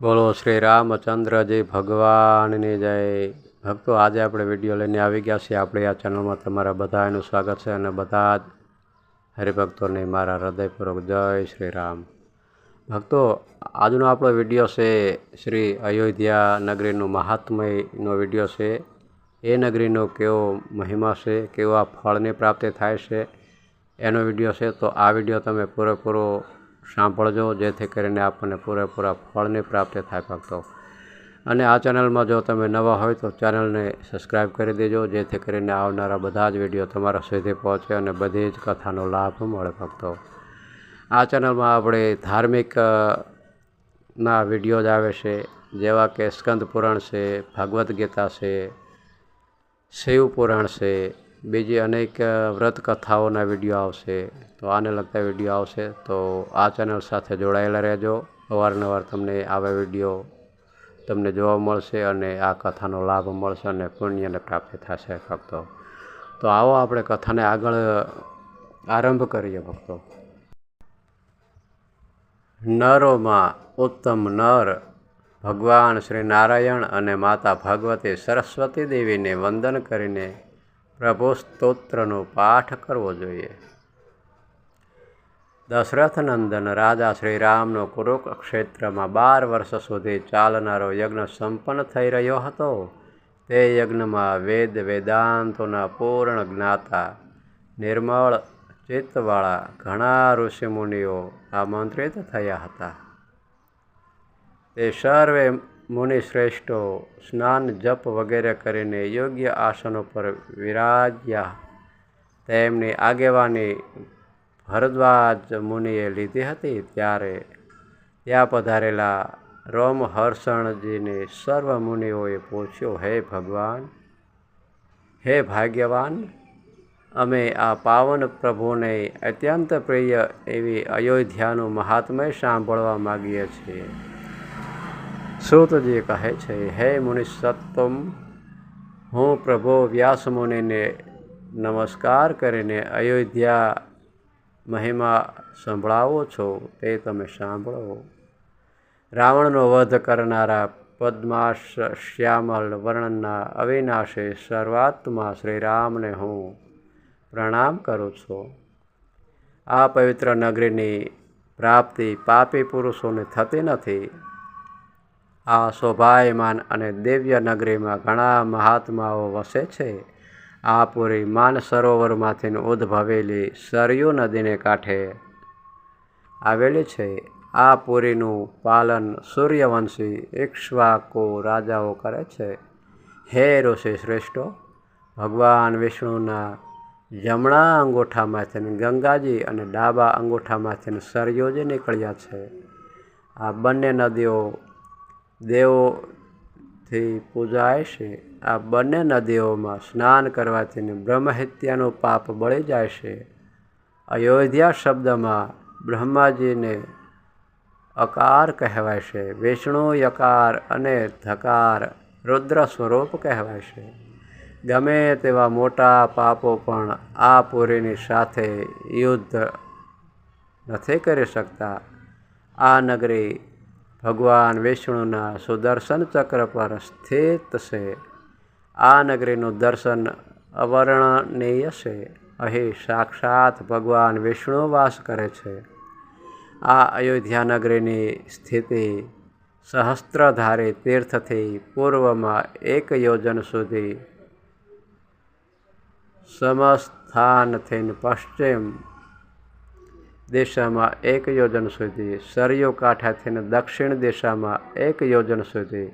બોલો શ્રી રામચંદ્રજી ભગવાનની જય. ભક્તો, આજે આપણે વીડિયો લઈને આવી ગયા છીએ. આપણી આ ચેનલમાં તમારા બધાનું સ્વાગત છે અને બધા જ હરિભક્તોને મારા હૃદયપૂર્વક જય શ્રી રામ. ભક્તો, આજનો આપણો વીડિયો છે શ્રી અયોધ્યા નગરીનું મહાત્મયનો વીડિયો છે. એ નગરીનો કેવો મહિમા છે, કેવા ફળની પ્રાપ્તિ થાય છે, એનો વીડિયો છે. તો આ વીડિયો તમે પૂરેપૂરો સાંભળજો, જેથી કરીને આપણને પૂરેપૂરા ફળની પ્રાપ્તિ થાય ભક્તો. અને આ ચેનલમાં જો તમે નવા હોય તો ચેનલને સબસ્ક્રાઈબ કરી દેજો, જેથી કરીને આવનારા બધા જ વીડિયો તમારા સુધી પહોંચે અને બધી જ કથાનો લાભ મળે ભક્તો. આ ચેનલમાં આપણે ધાર્મિક ના વીડિયો આવે છે, જેવા કે સ્કંદ પુરાણ છે, ભાગવદ્ ગીતા છે, શિવ પુરાણ છે બીજી અનેક વ્રત કથાઓના વીડિયો આવશે, તો આને લગતા વીડિયો આવશે, તો આ ચેનલ સાથે જોડાયેલા રહેજો. અવારનવાર તમને આવા વીડિયો તમને જોવા મળશે અને આ કથાનો લાભ મળશે અને પુણ્યને પ્રાપ્તિ થશે ભક્તો તો આવો આપણે કથાને આગળ આરંભ કરીએ ભક્તો. નરોમાં ઉત્તમ નર, ભગવાન શ્રી નારાયણ અને માતા ભગવતી સરસ્વતી દેવીને વંદન કરીને પ્રભુ સ્તોત્રનો પાઠ કરવો જોઈએ. દશરથ નંદન રાજા શ્રી રામનો કુરુક્ષેત્રમાં બાર વર્ષ સુધી ચાલનારો યજ્ઞ સંપન્ન થઈ રહ્યો હતો. તે યજ્ઞમાં વેદ વેદાંતોના પૂર્ણ જ્ઞાતા, નિર્મળ ચિત્તવાળા ઘણા ઋષિમુનિઓ આમંત્રિત થયા હતા. તે સર્વે મુનિશ્રેષ્ઠો, સ્નાન, જપ વગેરે કરીને યોગ્ય આસનો પર વિરાજ્યા. તેમની આગેવાની ભરદ્વાજ મુનિએ લીધી હતી ત્યારે ત્યાં પધારેલા રોમહર્ષણજીને સર્વ મુનિઓએ પૂછ્યો, હે ભગવાન, હે ભાગ્યવાન, અમે આ પાવન પ્રભુને અત્યંત પ્રિય એવી અયોધ્યાનું મહાત્મય સાંભળવા માગીએ છીએ. સૂતજી કહે છે, હે મુનિસત્તમ, હું પ્રભુ વ્યાસ મુનિને નમસ્કાર કરીને અયોધ્યા મહિમા સંભળાવો છો, તે તમે સાંભળો. રાવણનો વધ કરનારા પદ્માશ શ્યામલ વર્ણનના અવિનાશે સર્વાત્મા શ્રી રામને હું પ્રણામ કરું છું. આ પવિત્ર નગરીની પ્રાપ્તિ પાપી પુરુષોને થતી નથી. આ શોભાયમાન અને દિવ્ય નગરીમાં ઘણા મહાત્માઓ વસે છે. આ પુરી માન સરોવરમાંથી ઉદ્ભવેલી સરયુ નદીને કાંઠે આવેલી છે. આ પુરીનું પાલન સૂર્યવંશી ઇક્ષ્વાકુ રાજાઓ કરે છે. હે ઋષિ શ્રેષ્ઠો, ભગવાન વિષ્ણુના જમણા અંગૂઠામાંથી ગંગાજી અને ડાબા અંગૂઠામાંથી સરયોજી નીકળ્યા છે. આ બંને નદીઓ દેવોથી પૂજાય છે. આ બંને નદીઓમાં સ્નાન કરવાથી બ્રહ્મહત્યાનું પાપ બળી જાય છે. અયોધ્યા શબ્દમાં બ્રહ્માજીને અકાર કહેવાય છે. વિષ્ણુ યકાર અને ધકાર રુદ્ર સ્વરૂપ કહેવાય છે. ગમે તેવા મોટા પાપો પણ આ પુરીની સાથે યુદ્ધ નથી કરી શકતા. આ નગરી ભગવાન વિષ્ણુના સુદર્શન ચક્ર પર સ્થિત છે. આ નગરીનું દર્શન અવર્ણનીય છે. અહીં સાક્ષાત ભગવાન વિષ્ણુ વાસ કરે છે. આ અયોધ્યા નગરીની સ્થિતિ સહસ્ત્રધારી તીર્થથી પૂર્વમાં એક યોજન સુધી સમસ્થાનથી પશ્ચિમ દિશામાં એક યોજન સુધી, સરયુ કાંઠાથી દક્ષિણ દિશામાં એક યોજન સુધી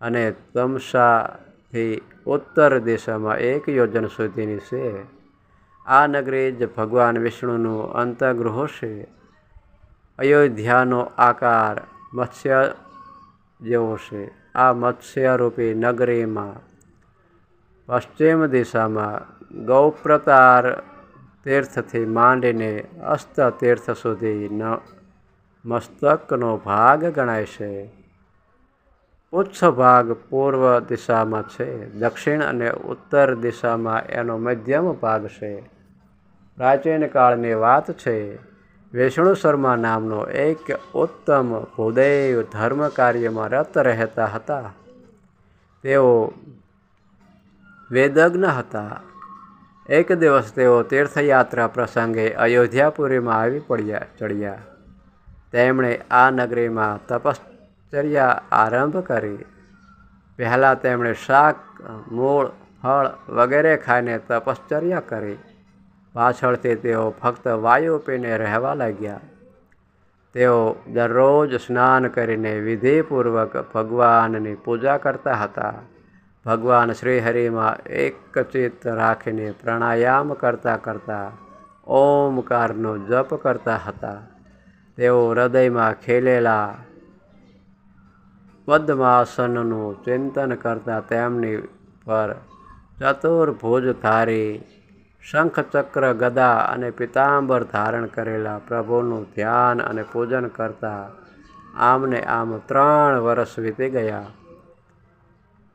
અને તમસાથી ઉત્તર દિશામાં એક યોજન સુધીની છે. આ નગરી જ ભગવાન વિષ્ણુનું અંતગૃહ છે. અયોધ્યાનો આકાર મત્સ્ય જેવો છે. આ મત્સ્યરૂપી નગરીમાં પશ્ચિમ દિશામાં ગૌપ્રતાર તીર્થથી માંડીને અસ્ત તીર્થ સુધી ન મસ્તકનો ભાગ ગણાય છે. ઉચ્છ ભાગ પૂર્વ દિશામાં છે. દક્ષિણ અને ઉત્તર દિશામાં એનો મધ્યમ ભાગ છે. પ્રાચીન કાળની વાત છે, વિષ્ણુ શર્મા નામનો એક ઉત્તમ ભૂદેવ ધર્મ કાર્યમાં રત રહેતા હતા. તેઓ વેદજ્ઞ હતા. એક દિવસ તેઓ તીર્થયાત્રા પ્રસંગે અયોધ્યાપુરીમાં આવી પડ્યા, ચડ્યા. તેમણે આ નગરીમાં તપશ્ચર્યા આરંભ કરી. પહેલાં તેમણે શાક, મૂળ, ફળ વગેરે ખાઈને તપશ્ચર્યા કરી. પાછળથી તેઓ ફક્ત વાયુ પીને રહેવા લાગ્યા. તેઓ દરરોજ સ્નાન કરીને વિધિપૂર્વક ભગવાનની પૂજા કરતા હતા. ભગવાન શ્રીહરિમાં એક ચિત્ત રાખીને પ્રાણાયામ કરતાં કરતાં ઓમકારનો જપ કરતા હતા. તેઓ હૃદયમાં ખેલેલા પદ્માસનનું ચિંતન કરતા તેમની પર ચતુર્ભુજ ધારી શંખચક્ર ગદા અને પિતાંબર ધારણ કરેલા પ્રભુનું ધ્યાન અને પૂજન કરતા આમને આમ ત્રણ વર્ષ વીતી ગયા.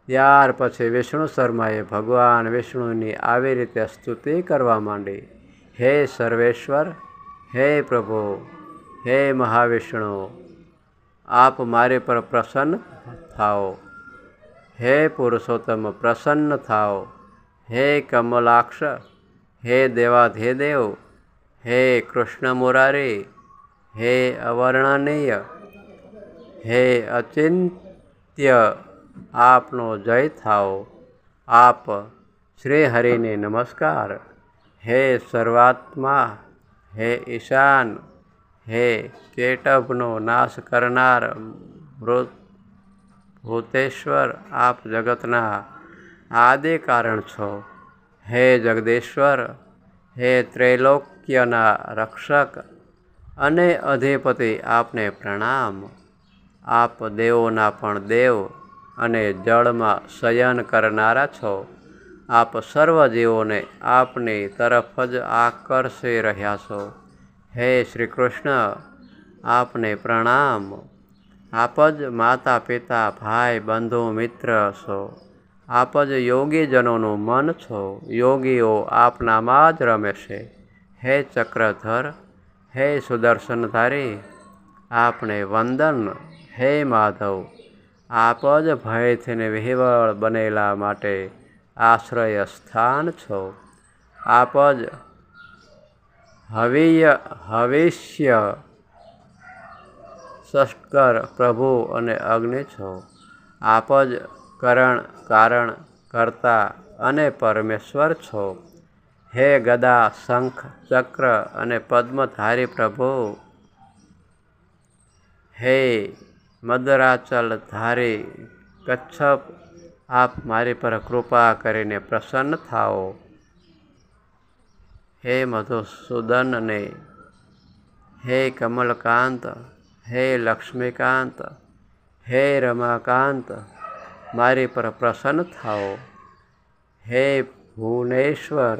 ત્યાર પછી વિષ્ણુ શર્માએ ભગવાન વિષ્ણુની આવી રીતે સ્તુતિ કરવા માંડી. હે સર્વેશ્વર, હે પ્રભુ, હે મહાવિષ્ણુ, આપ મારી પર પ્રસન્ન થાઓ. હે પુરુષોત્તમ, પ્રસન્ન થાઓ. હે કમલાક્ષ, હે દેવાધિદેવ, હે કૃષ્ણ મુરારી, હે અવર્ણનીય, હે અચિંત્ય આપનો જય થાઓ. આપ શ્રી હરિને નમસ્કાર. હે સર્વાત્મા, હે ઈશાન, હે કેટભનો નાશ કરનાર મૃત ભૂતેશ્વર, આપ જગતના આદિ કારણ છો. હે જગદેશ્વર, હે ત્રૈલોક્યના રક્ષક અને અધિપતિ, આપને પ્રણામ. આપ દેવોના પણ દેવ અને જળમાં શયન કરનારા છો. આપ સર્વ જીવોને આપની તરફ જ આકર્ષી રહ્યા છો. હે શ્રી કૃષ્ણ, આપને પ્રણામ. આપ જ માતા પિતા ભાઈ, બંધુ, મિત્ર છો. આપ જ યોગીજનોનું મન છો. યોગીઓ આપનામાં જ રમે છે. હે ચક્રધર, હે સુદર્શનધારી, આપને વંદન. હે માધવ. આપ જ ભયથી વિહવળ બનેલા માટે આશ્રય સ્થાન છો. આપ જ હવિય, હવિષ્ય સષ્કર પ્રભુ અને અગ્નિ છો. આપ જ કરણ, કારણ, કરતા અને પરમેશ્વર છો. હે ગદા, શંખ, ચક્ર અને પદ્મધારી પ્રભુ. હે મદરાચલ ધારી કચ્છપ આપ મારી પર કૃપા કરીને પ્રસન્ન થાઓ હે મધુસૂદનને હે કમલકાંત હે લક્ષ્મીકાંત હે રમાકાંત મારી પર પ્રસન્ન થાઓ હે ભુવનેશ્વર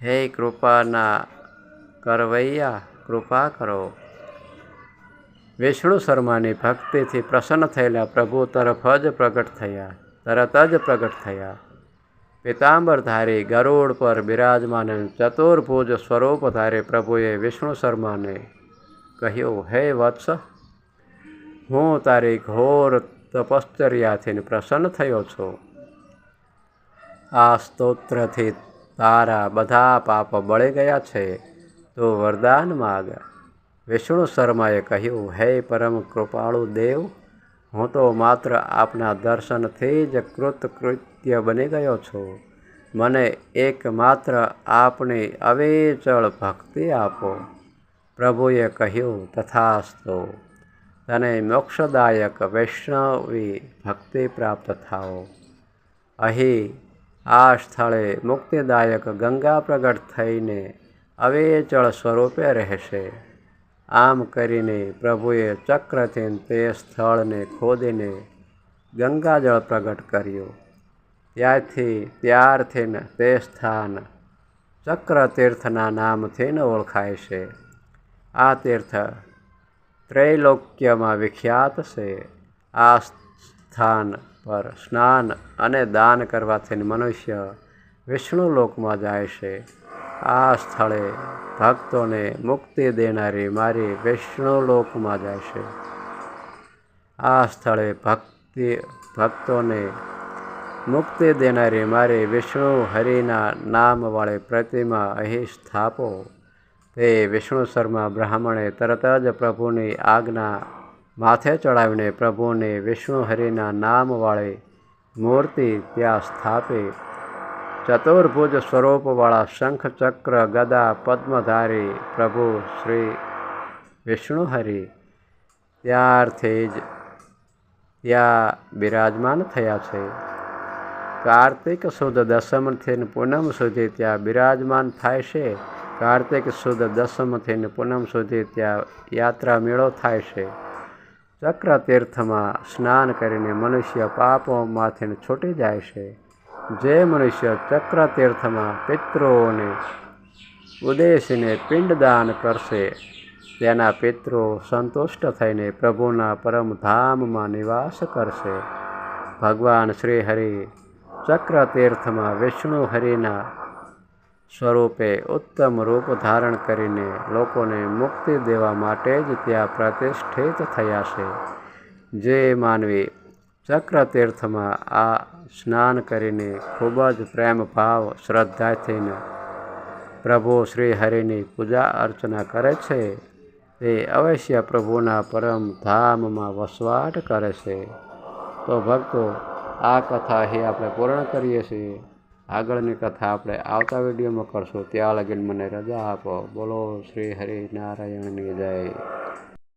હે કૃપાના કરવૈયા કૃપા કરો વિષ્ણુ શર્માની ભક્તિથી પ્રસન્ન થયેલા પ્રભુ તરફ જ પ્રગટ થયા, તરત જ પ્રગટ થયા. પિતાંબરધારી ગરુડ પર બિરાજમાન ચતુર્ભુજ સ્વરૂપ ધારે પ્રભુએ વિષ્ણુ શર્માને કહ્યું, હે વત્સ, હું તારી ઘોર તપશ્ચર્યાથી પ્રસન્ન થયો છું. આ સ્તોત્રથી તારા બધા પાપ બળી ગયા છે. તો વરદાન માગ. વિષ્ણુ શર્માએ કહ્યું, હે પરમ કૃપાળુ દેવ, હું તો માત્ર આપના દર્શનથી જ કૃતકૃત્ય બની ગયો છું. મને એકમાત્ર આપની અવેચળ ભક્તિ આપો. પ્રભુએ કહ્યું, તથાસ્તો. તને મોક્ષદાયક વૈષ્ણવી ભક્તિ પ્રાપ્ત થાઓ. અહીં આ સ્થળે મુક્તિદાયક ગંગા પ્રગટ થઈને અવેચળ સ્વરૂપે રહેશે. આમ કરીને પ્રભુએ ચક્રથી તે સ્થળને ખોદીને ગંગાજળ પ્રગટ કર્યું. ત્યારથી ત્યારથી તે સ્થાન ચક્ર તીર્થના નામથી ઓળખાય છે. આ તીર્થ ત્રૈલોક્યમાં વિખ્યાત છે. આ સ્થાન પર સ્નાન અને દાન કરવાથી મનુષ્ય વિષ્ણુ લોકમાં જાય છે. આ સ્થળે ભક્તોને મુક્તિ દેનારી મારી વિષ્ણુ લોકમાં જશે આ સ્થળે ભક્તિ, ભક્તોને મુક્તિ દેનારી મારી વિષ્ણુ હરિના નામવાળી પ્રતિમા અહીં સ્થાપો. તે વિષ્ણુ શર્મા બ્રાહ્મણે તરત જ પ્રભુની આજ્ઞા માથે ચડાવીને પ્રભુને વિષ્ણુ હરિના નામવાળી મૂર્તિ ત્યાં સ્થાપી. ચતુર્ભુજ સ્વરૂપવાળા શંખ ચક્ર ગદા પદ્મધારી પ્રભુ શ્રી વિષ્ણુ હરિ ત્યારથી જ ત્યાં બિરાજમાન થયા છે। કાર્તિક સુદ દસમથી પૂનમ સુધી ત્યાં બિરાજમાન થાય છે। કાર્તિક સુદ દસમથી પૂનમ સુધી ત્યાં યાત્રા મેળો થાય છે। ચક્ર તીર્થમાં સ્નાન કરીને મનુષ્ય પાપોમાંથી છૂટી જાય છે। જે મનુષ્ય ચક્ર તીર્થમાં પિતૃઓને ઉદ્દેશીને પિંડદાન કરશે. તેના પિતૃ સંતુષ્ટ થઈને પ્રભુના પરમધામમાં નિવાસ કરશે. ભગવાન શ્રી હરિ ચક્ર તીર્થમાં વિષ્ણુ હરિના સ્વરૂપે ઉત્તમ રૂપ ધારણ કરીને લોકોને મુક્તિ દેવા માટે જ ત્યાં પ્રતિષ્ઠિત થયા છે. જે માનવી ચક્ર તીર્થમાં આ સ્નાન કરીને ખૂબ જ પ્રેમ ભાવ શ્રદ્ધા થઈને પ્રભુ શ્રી હરિની પૂજા અર્ચના કરે છે. તે અવશ્ય પ્રભુના પરમ ધામમાં વસવાટ કરે છે. તો ભક્તો, આ કથા અહીં આપણે પૂર્ણ કરીએ છીએ. આગળની કથા આપણે આવતા વિડીયોમાં કરશું. ત્યાં લગીને મને રજા આપો. બોલો શ્રી હરિનારાયણની જય.